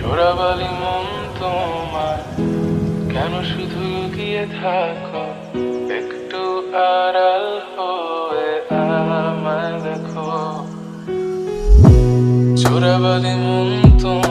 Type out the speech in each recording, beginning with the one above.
চোরাবালি মন তোমার, কেন শুধু গিয়ে থাকো? একটু আড়াল হয়ে আমায় দেখো। চোরাবালি মন তোমার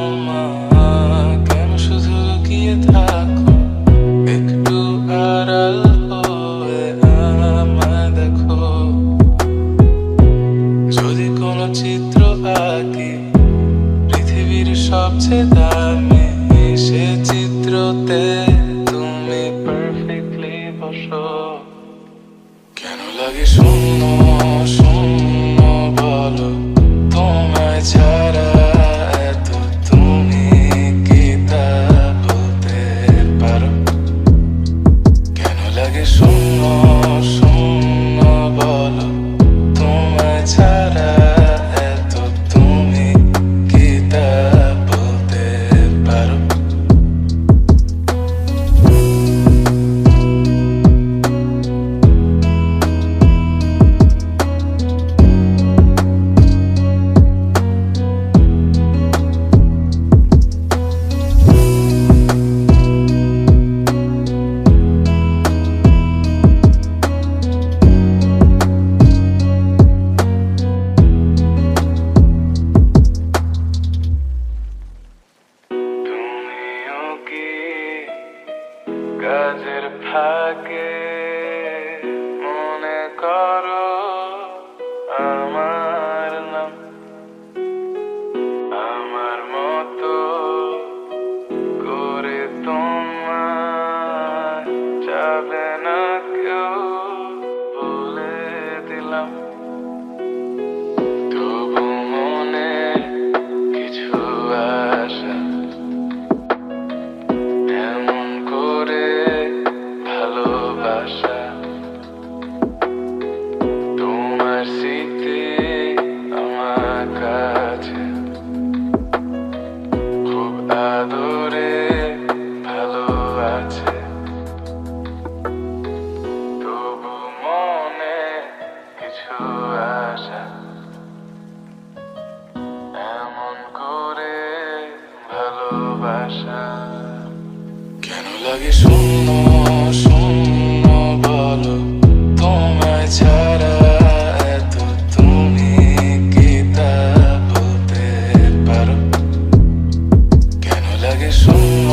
সবচেয়ে দামি চিত্রতে তুমি পারফেক্টলি বসো। কেন লাগে শূন্য? কাজের ফাঁকে মনে করো আমার নাম। আমার মতো করে তোমার যাবে আছে তবু মনে কিছু আশা এমন করে ভালোবাসা। কেন লাগে শূন্য শূন্য বলো? তোমায় ছাড়া লাগে শূন্য